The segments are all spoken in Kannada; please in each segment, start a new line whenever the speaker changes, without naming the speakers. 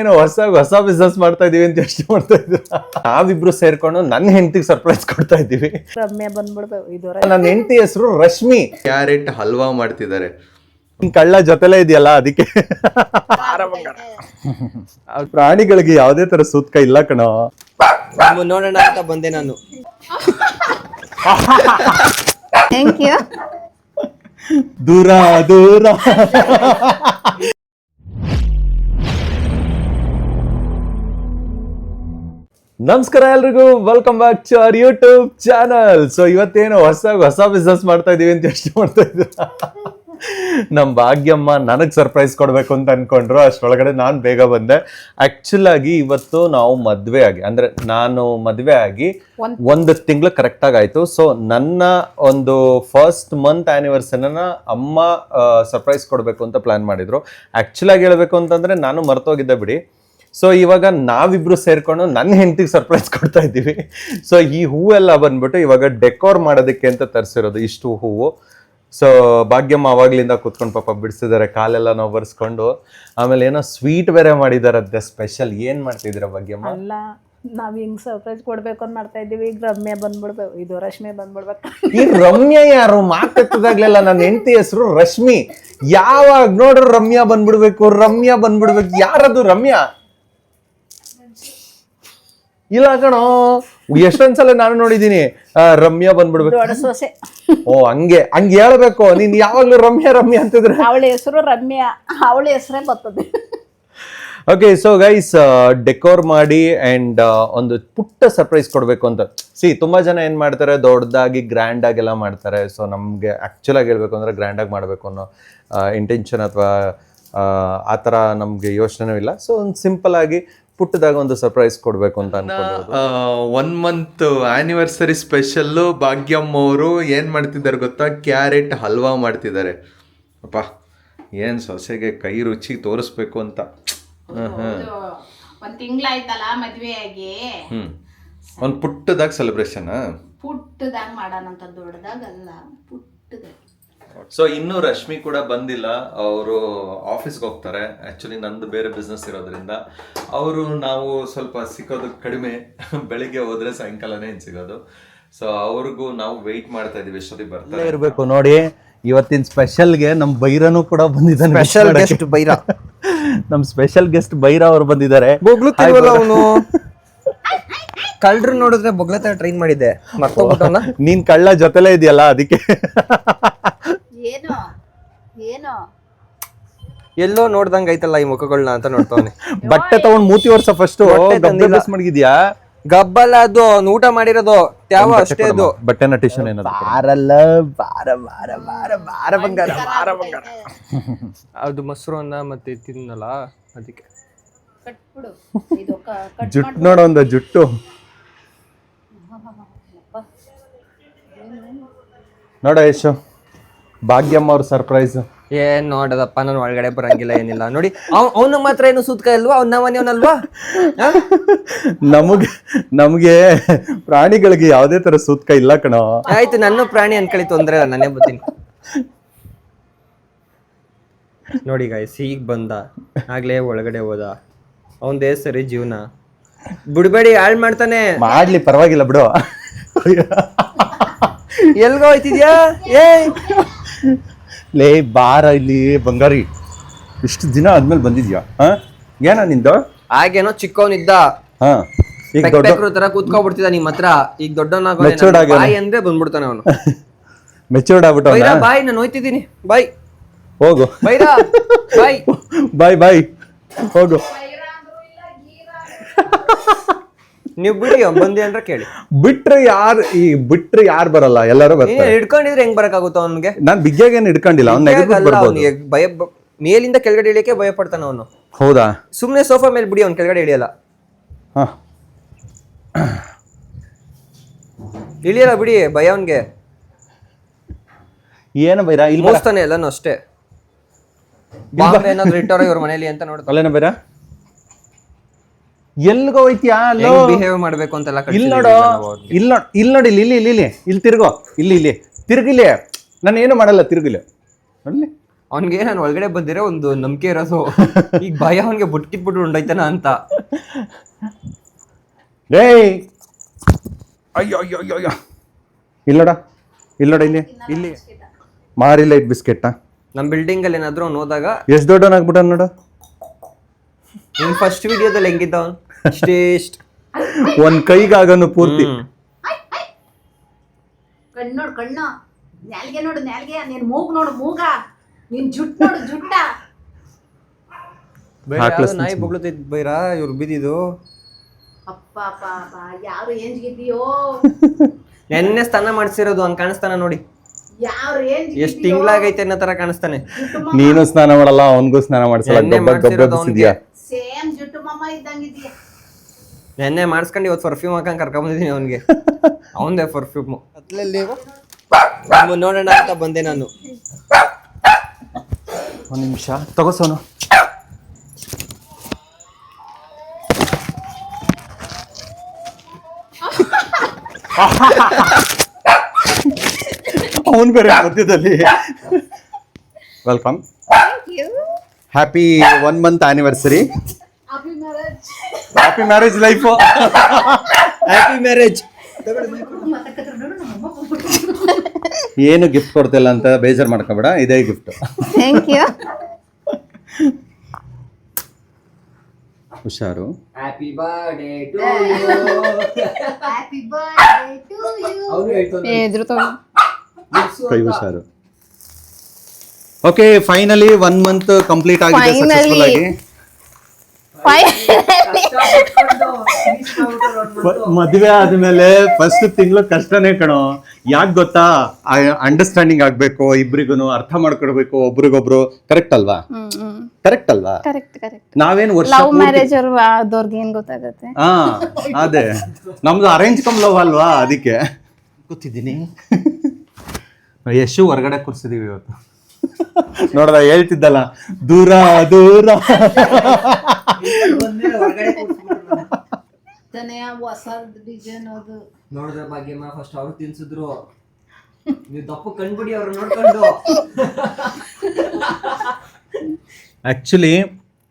ಏನೋ ಹೊಸ ಹೊಸ ಬಿಸ್ನೆಸ್ ಮಾಡ್ತಾ ಇದೀವಿ ಅಂತ ಯೋಚನೆ ಮಾಡ್ತಾ ಇದ್ರು ನಾವಿಬ್ರು ಸೇರ್ಕೊಂಡು ನನ್ನ ಹೆಂಡತಿಗೆ ಸರ್ಪ್ರೈಸ್ ಕೊಡ್ತಾ ಇದೀವಿ.
ರಮ್ಯ ಬಂದ್ಬಿಡ್ಬೇಕು ಇದು
ನನ್ನ ಹೆಂಡತಿ ಹೆಸರು ರಶ್ಮಿ.
ಕ್ಯಾರೆಟ್ ಹಲ್ವಾ ಮಾಡ್ತಿದ್ದಾರೆ.
ನಿನ್ ಕಳ್ಳ ಜೊತೆಲೇ ಇದೆಯಲ್ಲ ಅದಕ್ಕೆ? ಆ ಪ್ರಾಣಿಗಳಿಗೆ ಯಾವುದೇ ತರ ಸೂತ್ಕ ಇಲ್ಲ ಕಣೋ.
ನೋಡೋಣ ಅಂತ ಬಂದೆ ನಾನು.
ಥ್ಯಾಂಕ್ ಯು
ದೂರ ದೂರ. ನಮಸ್ಕಾರ ಎಲ್ರಿಗೂ. Welcome back to our YouTube channel so ಇವತ್ತೇನು ಹೊಸ ಹೊಸ ಬಿಸ್ನೆಸ್ ಮಾಡ್ತಾ ಇದೀವಿ ಅಂತ ಯೋಚನೆ ಮಾಡ್ತಾ ಇದ್ದೀರಾ? ನಮ್ಮ ಭಾಗ್ಯಮ್ಮ ನನಗೆ ಸರ್ಪ್ರೈಸ್ ಕೊಡಬೇಕು ಅಂತ ಅನ್ಕೊಂಡ್ರು. ಅಷ್ಟರೊಳಗಡೆ ನಾನು ಬೇಗ ಬಂದೆ. ಆ್ಯಕ್ಚುಲಾಗಿ ಆಗಿ ಇವತ್ತು ನಾವು ಮದುವೆ ಆಗಿ ಅಂದರೆ ನಾನು ಮದುವೆ ಆಗಿ ಒಂದು ತಿಂಗಳು ಕರೆಕ್ಟಾಗಿ ಆಯಿತು. ಸೊ ನನ್ನ ಒಂದು ಫಸ್ಟ್ ಮಂತ್ ಆ್ಯನಿವರ್ಸರಿನ ಅಮ್ಮ ಸರ್ಪ್ರೈಸ್ ಕೊಡಬೇಕು ಅಂತ ಪ್ಲ್ಯಾನ್ ಮಾಡಿದರು. ಆ್ಯಕ್ಚುಲಾಗಿ ಹೇಳಬೇಕು ಅಂತಂದರೆ ನಾನು ಮರೆತೋಗಿದ್ದೆ ಬಿಡಿ. ಸೊ ಇವಾಗ ನಾವಿಬ್ರು ಸೇರ್ಕೊಂಡು ನನ್ನ ಹೆಂಡತಿಗೆ ಸರ್ಪ್ರೈಸ್ ಕೊಡ್ತಾ ಇದ್ದೀವಿ. ಸೊ ಈ ಹೂವೆಲ್ಲ ಬಂದ್ಬಿಟ್ಟು ಇವಾಗ ಡೆಕೋರ್ ಮಾಡೋದಕ್ಕೆ ಅಂತ ತರಿಸಿರೋದು ಇಷ್ಟು ಹೂವು. ಸೊ ಭಾಗ್ಯಮ್ಮ ಅವಾಗ್ಲಿಂದ ಕೂತ್ಕೊಂಡು ಪಾಪ ಬಿಡಿಸಿದ್ದಾರೆ ಕಾಲೆಲ್ಲ ನಾವು ಬರ್ಸ್ಕೊಂಡು ಆಮೇಲೆ ಏನೋ ಸ್ವೀಟ್ ಬೇರೆ ಮಾಡಿದಾರಂತೆ ಸ್ಪೆಷಲ್ ಏನ್ ಮಾಡ್ತಿದ್ದೀರಾ ಭಾಗ್ಯಮ್ಮ?
ಅಲ್ಲ ನಾವ್ ಹಿಂಗ್ ಸರ್ಪ್ರೈಸ್ ಕೊಡ್ಬೇಕು ಅಂತ ಮಾಡ್ತಾ ಇದೀವಿ ಈಗ ರಮ್ಯ ಬಂದ್ಬಿಡ್ಬೇಕು ಇದು ರಶ್ಮಿ ಬಂದ್ಬಿಡ್ಬೇಕು.
ಈ ರಮ್ಯಾ ಯಾರು? ಮಾತಾಡ್ತಿದಾಗ್ಲೆಲ್ಲ ನನ್ನ ಹೆಂಡತಿ ಹೆಸರು ರಶ್ಮಿ. ಯಾವಾಗ ನೋಡ್ರು ರಮ್ಯಾ ಬಂದ್ಬಿಡ್ಬೇಕು ರಮ್ಯಾ ಬಂದ್ಬಿಡ್ಬೇಕು. ಯಾರದು ರಮ್ಯಾ? ಇಲ್ಲ ಕಣೋ. ಎಷ್ಟೊಂದ್ಸಲ ನಾನು ನೋಡಿದೀನಿ ರಮ್ಯಾ ಬಂದ್ಬಿಡ್ಬೇಕು.
ಸೊಸೆ.
ಓ ಹಂಗೆ ಹಂಗೆ ಹೇಳ್ಬೇಕು. ನೀನ್ ಯಾವಾಗ್ಲೂ ರಮ್ಯಾ ರಮ್ಯಾ ಅಂತಿದ್ರೆ.
ಅವಳ ಹೆಸರು ರಮ್ಯಾ. ಅವಳ ಹೆಸರೇ ಬರ್ತದೆ
ಓಕೆ ಸೊ ಗೈಸ್ ಡೆಕೋರ್ ಮಾಡಿ ಅಂಡ್ ಒಂದು ಪುಟ್ಟ ಸರ್ಪ್ರೈಸ್ ಕೊಡಬೇಕು ಅಂತ. ಸಿ ತುಂಬಾ ಜನ ಏನ್ ಮಾಡ್ತಾರೆ? ದೊಡ್ಡದಾಗಿ ಗ್ರ್ಯಾಂಡ್ ಆಗೆಲ್ಲ ಮಾಡ್ತಾರೆ. ಸೊ ನಮ್ಗೆ ಆಕ್ಚುಲ್ ಆಗಿ ಹೇಳ್ಬೇಕು ಅಂದ್ರೆ ಗ್ರ್ಯಾಂಡ್ ಆಗಿ ಮಾಡ್ಬೇಕು ಅನ್ನೋ ಇಂಟೆನ್ಷನ್ ಅಥವಾ ಆ ಥರ ನಮ್ಗೆ ಯೋಚನೆನೂ ಇಲ್ಲ. ಸೊ ಒಂದು ಸಿಂಪಲ್ ಆಗಿ ಪುಟ್ಟದಾಗ ಒಂದು ಸರ್ಪ್ರೈಸ್ ಕೊಡಬೇಕು ಅಂತ ಅನ್ಕೊಂಡಿರೋದು.
One month anniversary special Bhagyamma ಅವರು ಏನು ಮಾಡ್ತಿದ್ದಾರೆ ಗೊತ್ತಾ? ಕ್ಯಾರೆಟ್ ಹಲ್ವಾ ಮಾಡ್ತಿದ್ದಾರೆ. ಅಪ್ಪ ಏನು ಸೊಸೆಗೆ ಕೈ ರುಚಿ ತೋರಿಸ್ಬೇಕು ಅಂತ.
ಒಂದು ತಿಂಗಳಾಯ್ತಲ್ಲ
ಮದುವೆಯಾಗಿ. ಒಂದು ಪುಟ್ಟದಾಗ ಸೆಲೆಬ್ರೇಷನ್
ಪುಟ್ಟದಾಗ ದೊಡ್ಡದಾಗ ದೊಡ್ಡದಾಗಲ್ಲ ಪುಟ್ಟದಾಗ.
ಸೊ ಇನ್ನು ರಶ್ಮಿ ಕೂಡ ಬಂದಿಲ್ಲ. ಅವರು ಆಫೀಸ್ಗೆ ಹೋಗ್ತಾರೆ. ಆ್ಯಕ್ಚುಲಿ ನಂದು ಬೇರೆ ಬಿಸ್ನೆಸ್ ಇರೋದ್ರಿಂದ. ಅವರು ನಾವು ಸ್ವಲ್ಪ ಸಿಕ್ಕೋದು ಕಡಿಮೆ. ಬೆಳಿಗ್ಗೆ ಹೋದ್ರೆ ಸಾಯಂಕಾಲನೇ ಸಿಗೋದು. ಸೊ ಅವ್ರಿಗೂ ನಾವು ವೆಯ್ಟ್ ಮಾಡ್ತಾ ಇದೀವಿ ಎಷ್ಟೊತ್ತಿಗೆ ಬರ್ತಾರೆ ಇರಬೇಕು. ನೋಡಿ ಇವತ್ತಿನ ಸ್ಪೆಷಲ್ಗೆ ನಮ್ಮ ಬೈರನು ಕೂಡ ಬಂದಿದ್ದಾನೆ.
Special guest Byra.
ನಮ್ಮ ಸ್ಪೆಷಲ್ ಗೆಸ್ಟ್ ಬೈರ ಅವರು ಬಂದಿದ್ದಾರೆ.
ಬೊಗ್ಳುತ್ತಿಲ್ವಲ್ಲ ಅವನು? ಕಳ್ಳರು ನೋಡಿದ್ರೆ ಬೊಗ್ಲತ್ತ ಟ್ರೈನ್ ಮಾಡಿದ್ದೆ. ಮರ್ತೋಗ್ಬಿಟ್ಟವನ?
ನೀನ್ ಕಳ್ಳ ಜೊತೆಲೇ ಇದೆಯಲ್ಲ ಅದಕ್ಕೆ.
ಏನು? ಏನೋ?
ಎಲ್ಲೋ ನೋಡ್ದಂಗ ಐತಲ್ಲ ಈ ಮುಖಗಳನ್ನ ಅಂತ ನೋಡ್ತಾವನೆ.
ಬಟ್ಟೆ ತಗೊಂಡ್ ಮೂತಿ ವರ್ಷ ಫಸ್ಟ್. ಮಡಗಿದ್ಯಾ?
ಗಬ್ಬಲ್ಲ ಅದು ಅವ್ನು ಊಟ ಮಾಡಿರೋದು ತ್ಯಾವ ಅಷ್ಟೇ ಅದು.
ಬಟ್ಟೆನ ಟಿಶನ್ ಏನದು
ಬಾರಲ್ಲ ಬಾರ ಬಾರ ಬಾರ ಬಾರ ಬಂಗಾರ ಬಾರ ಬಂಗಾರ. ಅದು ಮೊಸರು ಅನ್ನ ಮತ್ತೆ ತಿನ್ನಲ್ಲ ಅದಕ್ಕೆ.
ಕಟ್ಬಿಡು. ಇದು ಕ- ಕಟ್
ಜುಟ್ಟು ನೋಡೋ ಒಂದು ಜುಟ್ಟು. ನೋಡ ಯಶು. ಭಾಗ್ಯಮ್ಮ ಅವ್ರ ಸರ್ಪ್ರೈಸ್
ಏನ್ ನೋಡದಪ್ಪ ನಾನು ಒಳಗಡೆ ಬರಂಗಿಲ್ಲ ಏನಿಲ್ಲ. ನೋಡಿ ಅವ್ನ ಮಾತ್ರ ಏನು ಸೂತ್ಕ ಇಲ್ವಾ? ಅವ್ನ ಮನೆಯವನಲ್ವಾ
ನಮಗೆ ನಮಗೆ ಪ್ರಾಣಿಗಳಿಗೆ ಯಾವುದೇ ತರ ಸೂತ್ಕ ಇಲ್ಲ ಕಣೋ.
ಆಯ್ತು ನನ್ನ ಪ್ರಾಣಿ ಅನ್ಕಳಿ ತೊಂದ್ರೆ ಇಲ್ಲ ನಾನೇ ಬರ್ತೀನಿ. ನೋಡಿ ಗಾಯ್ಸ್ ಈಗ ಬಂದ. ಆಗ್ಲೇ ಒಳಗಡೆ ಹೋದ. ಅವಂದೇ ಸರಿ ಜೀವನ. ಬಿಡ್ಬೇಡಿ ಹಾಳ್ ಮಾಡ್ತಾನೆ.
ಮಾಡ್ಲಿ ಪರವಾಗಿಲ್ಲ ಬಿಡು.
ಎಲ್ಗೋ ಹೋಯ್ತಿದ್ಯಾ? ಏ
ಲೇ ಬಾರ ಇಲ್ಲಿ ಬಂಗಾರಿ. ಇಷ್ಟು ದಿನ ಆದ್ಮೇಲೆ ಬಂದಿದ್ಯಾ? ಹಾ? ಏನ ನಿಂದು?
ಆಗೇನೋ ಚಿಕ್ಕವನಿದ್ದ.
ಹಾ. ಈಗ ದೊಡ್ಡ
ತರ ಕೂತ್ಕೊಬಿಡ್ತಿದ್ದ ನಿಮ್ ಹತ್ರ. ಈಗ
Matured
ದೊಡ್ಡವನಾಗ
ಆಗ್ಯಾನ.
ಬಾಯಿ ಅಂದ್ರೆ ಬಂದ್ಬಿಡ್ತಾನೆ ಅವನು.
ಮೆಚೂರ್ಡ್ ಆಗ್ಬಿಟ್ಟವನ?
ಬೈರಾ ಬಾಯ್ ನಾನು ಹೋಯ್ತಿದ್ದೀನಿ. ಬಾಯ್
ಹೋಗು.
ಬೈರಾ ಬಾಯ್
ಬಾಯ್ ಬಾಯ್. ಹೋಗು.
ನೀವು ಬಿಡಿ ಬಂದಿ ಅಂದ್ರೆ ಕೇಳಿ.
ಬಿಟ್ರೆ ಯಾರು ಈ ಬಿಟ್ರೆ ಯಾರು ಬರಲ್ಲ? ಎಲ್ಲರೂ ಬರ್ತಾರೆ.
ಹಿಡ್ಕೊಂಡಿದ್ರೆ ಹೆಂಗ್ ಬರಕಾಗುತ್ತ ಅವನ್ಗೆ?
ನಾನ್ ಬಿಗ್ಯಾಗೇನು ಹಿಡ್ಕೊಂಡಿಲ್ಲ ಅವ್ನ ಬರ್ಬೋದು
ಭಯ ಮೇಲಿಂದ ಕೆಳಗಡೆ ಇಳಿಯಕ್ಕೆ ಭಯ ಪಡ್ತಾನೆ ಅವನು.
ಹೌದಾ?
ಸುಮ್ನೆ ಸೋಫಾ ಮೇಲೆ ಬಿಡಿ ಅವ್ನು ಕೆಳಗಡೆ ಇಳಿಯಲ್ಲ.
ಹಾ.
ಇಳಿಯಲ್ಲ ಬಿಡಿ ಭಯ ಅವನಿಗೆ.
ಏನು ಬೈರ ಇಲ್ಲಿ.
ಮೋಸ್ತಾನೆ ಎಲ್ಲಾನು ಅಷ್ಟೇ. ಬಾಂಬೆ ಏನಾದ್ರು ಇಟ್ಟವ್ರ ಇವ್ರ ಮನೇಲಿ ಅಂತ ನೋಡ್ತಾರೆ
ಅಲ್ಲೇನ ಬೈರ ಎಲ್ಗ ಹೋಯ್ತಿಯಾ? ಅಲ್ಲೋ.
ಬಿಹೇವ್ ಮಾಡ್ಬೇಕು ಅಂತೆಲ್ಲ
ಇಲ್ಲಿ ನೋಡು ಇಲ್ಲಿ ನೋಡಿ ಇಲ್ಲಿ ನೋಡಿ ಇಲ್ಲಿ ಇಲ್ಲಿ ಇಲ್ಲಿ ಇಲ್ಲಿ ಇಲ್ಲಿ ತಿರ್ಗೋ ಇಲ್ಲಿ ಇಲ್ಲಿ. ತಿರ್ಗಿಲಿ. ನಾನು ಏನು ಮಾಡಲ್ಲ ತಿರ್ಗಿಲಿ. ನೋಡಲಿ.
ಅವನಿಗೆ ನಾನು ಒಳಗಡೆ ಬಂದಿರೋ ಒಂದು ನಂಬಿಕೆ ಇರೋದು. ಈಗ ಭಯ ಅವನಿಗೆ ಬುಟ್ಕಿಟ್ಬಿಟ್ಟು ಉಂಡೈತಾನ ಅಂತ.
ಡೇ ಅಯ್ಯೋ ಅಯ್ಯೋ ಅಯ್ಯೋ ಅಯ್ಯೋ ಇಲ್ಲೋಡ ಇಲ್ಲೋಡ ಇಲ್ಲಿ ಇಲ್ಲಿ. ಮಾರಿಲ್ಲ ಲೈಟ್ ಬಿಸ್ಕೆಟ್ಟ
ನಮ್ಮ ಬಿಲ್ಡಿಂಗ್ ಅಲ್ಲಿ ಏನಾದ್ರು ಅವ್ನು ಹೋದಾಗ
ಎಷ್ಟು ದೊಡ್ಡವನಾಗ್ಬಿಟ್ಟ ನೋಡು.
ನಿನ್ ಫಸ್ಟ್ ವಿಡಿಯೋದಲ್ಲಿ ಹೆಂಗಿದ್ದ ಅವ್ನು ಇಷ್ಟೇ ಇಷ್ಟ
ಒಂದ್ ಕೈಗಾಗನು ಪೂರ್ತಿ.
ಕಣ್ಣು ನೋಡು ಕಣ್ಣು. ನಾಲ್ಗೆ ನೋಡು ನಾಲ್ಗೆ ನೀನ್ ಮೂಗ್ ನೋಡು ಮೂಗ. ನಿನ್ ಜುಟ್ ನೋಡು ಜುಟ್ಟ.
ಹಾಕ್ಲಸ್
ನಾಯಿ ಬೊಗ್ಳುತ್ತೈತ್ ಬೈರಾ ಇವ್ರು ಬಿದ್ದಿದ್ದು?
ಅಪ್ಪ ಅಪ್ಪ ಅಪ್ಪ. ಯಾವ ರೇಂಜ್ಗಿದೆಯೋ
ನೆನ್ನೆ ಸ್ನಾನ ಮಾಡ್ಸಿರೋದು ಹಂಗ್ ಕಾಣಿಸ್ತಾನ ನೋಡಿ.
ಯಾವ ರೇಂಜ್
ಎಷ್ಟ್ ತಿಂಗ್ಳಾಗೈತೆ ಅನ್ನೋ ತರ ಕಾಣಿಸ್ತಾನೆ.
ನೀನು ಸ್ನಾನ ಮಾಡಲ್ಲ ಅವನಿಗೂ ಸ್ನಾನ ಮಾಡಿಸಲ್ಲ.
ಎಣ್ಣೆ
ಗಬ್ಬ ಗಬ್ಬ
ಮಾಡ್ಸಿರೋದು
ಬಿಸಿದ್ಯಾ
ಸೇಮ್ ಜುಟ್ಟು ಮಮ್ಮ ಇದ್ದಂಗಿದ್ಯಾ
ನೆನ್ನೆ ಮಾಡಿಸ್ಕೊಂಡು ಇವತ್ತು ಪರ್ಫ್ಯೂಮ್ ಹಾಕೊಂಡು ಕರ್ಕೊಂಬಂದಿದ್ದೀನಿ ಅವನಿಗೆ. ಅವನದೇ ಪರ್ಫ್ಯೂಮ್ ಅತ್ಲಲ್ಲಿ ನೋಡೋಣ ಅಂತ ಬಂದೆ ನಾನು.
ಒಂದ್ ನಿಮಿಷ. ತಗೋಸೋನು ಅವನ್ ಬೇರೆ ಮಧ್ಯದಲ್ಲಿ welcome happy one month anniversary happy marriage life
happy marriage
ಏನು ಗಿಫ್ಟ್ ಕೊಡ್ತಿಲ್ಲ ಅಂತ ಬೇಜಾರ್ ಮಾಡ್ಕೋಬೇಡ ಇದೇ ಗಿಫ್ಟ್
ಥ್ಯಾಂಕ್ ಯು
ಹುಷಾರು.
Happy birthday to
happy birthday to you
ಎದ್ರು
ಕೈ ಹುಷಾರು. Okay finally one month complete ಆಗಿದೆ
Finally.
ಸಕ್ಸಸ್ಫುಲ್ ಆಗಿ. ಮದುವೆ ಆದ್ಮೇಲೆ ಫಸ್ಟ್ ತಿಂಗಳು ಕಷ್ಟನೇ ಕಣೋ. ಯಾಕೆ ಗೊತ್ತಾ? ಅಂಡರ್ಸ್ಟ್ಯಾಂಡಿಂಗ್ ಆಗ್ಬೇಕು ಇಬ್ರಿಗೂ ಅರ್ಥ ಮಾಡ್ಕೊಡ್ಬೇಕು ಒಬ್ರಿಗೊಬ್ರು. ಕರೆಕ್ಟ್ ಅಲ್ವಾ? ಕರೆಕ್ಟ್ ಅಲ್ವಾ?
ಕರೆಕ್ಟ್ ಕರೆಕ್ಟ್
ನಾವೇನ್ ವರ್ಷ
ಏನ್ ಗೊತ್ತಾಗತ್ತೆ?
ಹಾ ಅದೇ. ನಮ್ದು ಅರೇಂಜ್ ಕಮ್ ಲವ್ ಅಲ್ವಾ ಅದಕ್ಕೆ? ಗೊತ್ತಿದ್ದೀನಿ ಯಶು ಹೊರಗಡೆ ಕೂರ್ಸಿದೀವಿ ಇವತ್ತು. ನೋಡ್ದ ಹೇಳ್ತಿದ್ದಲ್ಲ ದೂರ ದೂರ.
ತಾನೇ ಹೊಸ ಡಿಸೈನ್ ಅದು.
ನೋಡಿದ್ರೆ ಭಾಗ್ಯಮ್ಮ ಫಸ್ಟ್ ಅವ್ರು ತಿನ್ಸಿದ್ರು. ನೀವು ದಪ್ಪ ಕಂಡ್ಬಿಡಿ ಅವ್ರು ನೋಡ್ಕೊಂಡು.
ಆಕ್ಚುಲಿ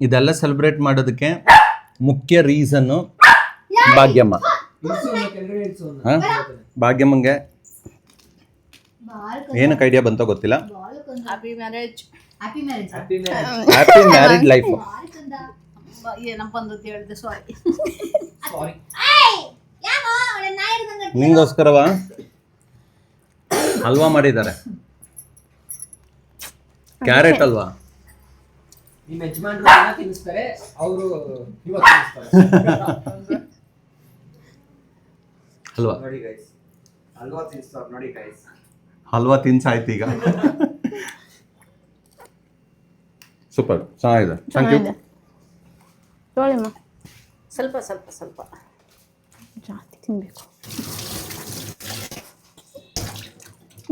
ಇದೆಲ್ಲ ಸೆಲೆಬ್ರೇಟ್ ಮಾಡೋದಕ್ಕೆ ಮುಖ್ಯ ರೀಸನ್ ಭಾಗ್ಯಮ್ಮ.
ಕೆಳಗಡೆ ಇಳ್ಸು ಅವ್ನ.
ಹಾ? ಭಾಗ್ಯಮ್ಮಂಗೆ ಏನಕ್ಕೆ ಐಡಿಯಾ ಬಂತೋ ಗೊತ್ತಿಲ್ಲ.
Happy marriage happy marriage
happy married life
ಏನಪ್ಪ ಹೇಳಿದೆ ಸಾರಿ
ಸಾರಿ
ನಿಂಗೋಸ್ಕರವಾ? ಹಲ್ವಾ ಮಾಡಿದ್ದಾರೆ. ಕ್ಯಾರೆಟ್ ಅಲ್ವಾ
ನಿಮ್ಮ ಯಜಮಾನ್ರು ದಿನ ತಿನ್ನಿಸ್ತಾರೆ ಅವರು ಇವತ್ತು ತಿನ್ನಿಸ್ತಾರೆ.
ಹಲ್ವಾ.
ನೋಡಿ ಗೈಸ್ ಹಲ್ವಾ ತಿನ್ನಿಸ್ತಾರೆ ನೋಡಿ ಗೈಸ್
ಹಲ್ವಾ ತಿನ್ಸಾಯ್ತು ಈಗ. ಸೂಪರ್ ಚೆನ್ನಾಗಿದೆ. ಥ್ಯಾಂಕ್ ಯು
ತೊಳಿಮ್ಮ.
ಸ್ವಲ್ಪ ಸ್ವಲ್ಪ ಸ್ವಲ್ಪ.
ಜಾಸ್ತಿ ತಿನ್ಬೇಕು.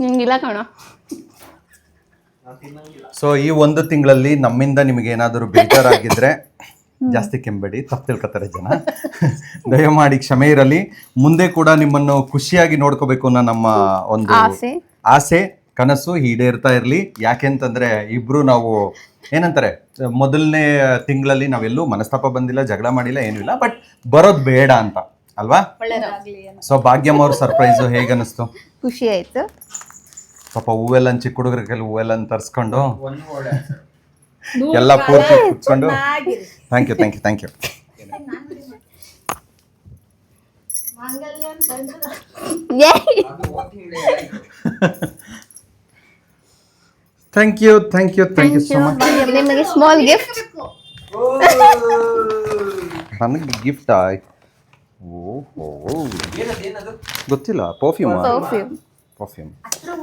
ನಿಂಗಿಲ್ಲ ಕಣ.
ಸೊ ಈ ಒಂದು ತಿಂಗಳಲ್ಲಿ ನಮ್ಮಿಂದ ನಿಮಗೆ ಏನಾದರೂ ಬೇಜಾರಾಗಿದ್ರೆ ಜಾಸ್ತಿ ಕೆಂಬೇಡಿ ತಪ್ಪು ತಿಳ್ಕೊತಾರೆ ಜನ. ದಯಮಾಡಿ ಕ್ಷಮೆ ಇರಲಿ. ಮುಂದೆ ಕೂಡ ನಿಮ್ಮನ್ನು ಖುಷಿಯಾಗಿ ನೋಡ್ಕೋಬೇಕು ಅನ್ನೋ ನಮ್ಮ ಒಂದು
ಆಸೆ.
ಕನಸು ಈಡೇರ್ತಾ ಇರಲಿ. ಯಾಕೆಂತಂದ್ರೆ ಇಬ್ರು ನಾವು ಏನಂತಾರೆ ಮೊದಲನೇ ತಿಂಗಳಲ್ಲಿ ನಾವೆಲ್ಲೂ ಮನಸ್ತಾಪ ಬಂದಿಲ್ಲ ಜಗಳ ಮಾಡಿಲ್ಲ ಏನೂ ಇಲ್ಲ ಬಟ್ ಬರೋದು ಬೇಡ ಅಂತ ಅಲ್ವಾ?
ಒಳ್ಳೇದಾಗ್ಲಿ
ಸೊ ಭಾಗ್ಯಮ್ಮ ಅವ್ರ ಸರ್ಪ್ರೈಸು ಹೇಗನ್ನಿಸ್ತು?
ಖುಷಿ ಆಯ್ತು.
ಪಾಪ ಹೂವೆಲ್ಲ ಚಿಕ್ಕ ಹುಡುಗರಿಗೆಲ್ಲ ಹೂವೆಲ್ಲ ತರಿಸ್ಕೊಂಡು ಎಲ್ಲ ಪೂರ್ತಿ ಕುತ್ಕೊಂಡು thank you thank you thank you
ಮಾಂಗಲ್ಯ ಅಂತಂದ್ರೆ
ಅದು walking day ಆಯ್ತು.
Thank you thank you thank you so much
ನಿಮಗೆ ಸ್ಮಾಲ್ ಗಿಫ್ಟ್
ನನಗೆ ಗಿಫ್ಟ್ ಆಯ್ತು ಓಹೋ ಗೊತ್ತಿಲ್ಲ ಪರ್ಫ್ಯೂಮ್
ಪರ್ಫ್ಯೂಮ್
ಪರ್ಫ್ಯೂಮ್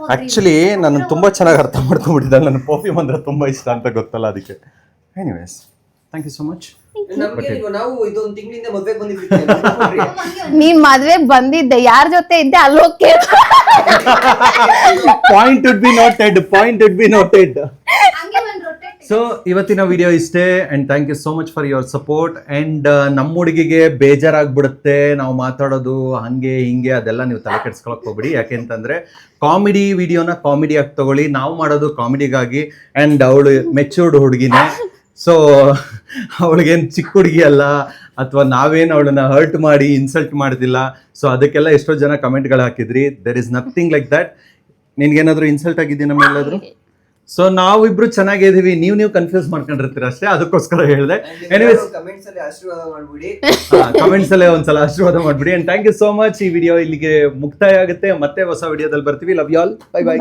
ಆ್ಯಕ್ಚುಲಿ ನಾನು ತುಂಬ ಚೆನ್ನಾಗಿ ಅರ್ಥ ಮಾಡ್ಕೊಂಡ್ಬಿಟ್ಟಿದ್ದೆ ನನ್ನ ಪರ್ಫ್ಯೂಮ್ ಅಂದರೆ ತುಂಬ ಇಷ್ಟ ಅಂತ ಗೊತ್ತಲ್ಲ ಅದಕ್ಕೆ. Anyways thank you so much
ನೀವು ನಾವು ಇದೊಂದು ತಿಂಗಳಿಂದ ಮದ್ವೆಗೆ ಬಂದಿದ್ವಿ
ನೀನ್ ಮದ್ವೆ ಬಂದಿದ್ದೆ ಯಾರ ಜೊತೆ ಇದ್ದೆ ಅಲ್ಲೋಕೆ ಹೋಗಿ
point would be noted point would be noted
ಹಂಗೆ ಒಂದು ರೊಟೇಟ್
ಸೊ ಇವತ್ತಿನ ವಿಡಿಯೋ ಇಷ್ಟೇ and thank you so much for your support and ನಮ್ಮ ಹುಡುಗಿಗೆ ಬೇಜಾರಾಗ್ಬಿಡುತ್ತೆ ನಾವು ಮಾತಾಡೋದು ಹಂಗೆ ಹಿಂಗೆ ಅದೆಲ್ಲ ನೀವು ತಲೆ ಕೆಡ್ಸ್ಕೊಳಕ್ ಹೋಗ್ಬಿಡಿ. ಯಾಕೆಂತಂದ್ರೆ ಕಾಮಿಡಿ ವಿಡಿಯೋನ ಕಾಮಿಡಿಯಾಗಿ ಆಗಿ ತಗೊಳ್ಳಿ. ನಾವು ಮಾಡೋದು ಕಾಮಿಡಿಗಾಗಿ ಅಂಡ್ ಅವಳು ಮೆಚೂರ್ಡ್ ಹುಡುಗಿನೇ. ಸೊ ಅವಳಿಗೇನು ಚಿಕ್ಕ ಹುಡುಗಿ ಅಲ್ಲ ಅಥವಾ ನಾವೇನು ಅವಳನ್ನ ಹರ್ಟ್ ಮಾಡಿ ಇನ್ಸಲ್ಟ್ ಮಾಡಿದಿಲ್ಲ ಸೊ ಅದಕ್ಕೆಲ್ಲ ಎಷ್ಟೋ ಜನ ಕಮೆಂಟ್ಗಳು ಹಾಕಿದ್ರಿ. There is nothing like that ನಿನ್ಗೇನಾದ್ರೂ insult ಆಗಿದ್ದೀ ನಮ್ಮ ಎಲ್ಲಾದರೂ ಸೊ ನಾವಿಬ್ರು ಚೆನ್ನಾಗಿದ್ದೀವಿ ನೀವು ನೀವು ಕನ್ಫ್ಯೂಸ್ ಮಾಡ್ಕೊಂಡಿರ್ತೀರ ಅಷ್ಟೇ. ಅದಕ್ಕೋಸ್ಕರ ಹೇಳಿದೆ. ಎನಿವೇಸ್
ಕಮೆಂಟ್ಸ್ ಅಲ್ಲಿ ಆಶೀರ್ವಾದ ಮಾಡ್ಬಿಡಿ.
ಕಮೆಂಟ್ಸ್ ಅಲ್ಲೇ ಒಂದ್ಸಲ ಆಶೀರ್ವಾದ ಮಾಡ್ಬಿಡಿ. And thank you so much ಈ ವಿಡಿಯೋ ಇಲ್ಲಿಗೆ ಮುಕ್ತಾಯ ಆಗುತ್ತೆ. ಮತ್ತೆ ಹೊಸ ವಿಡಿಯೋದಲ್ಲಿ ಬರ್ತೀವಿ. Love you all bye bye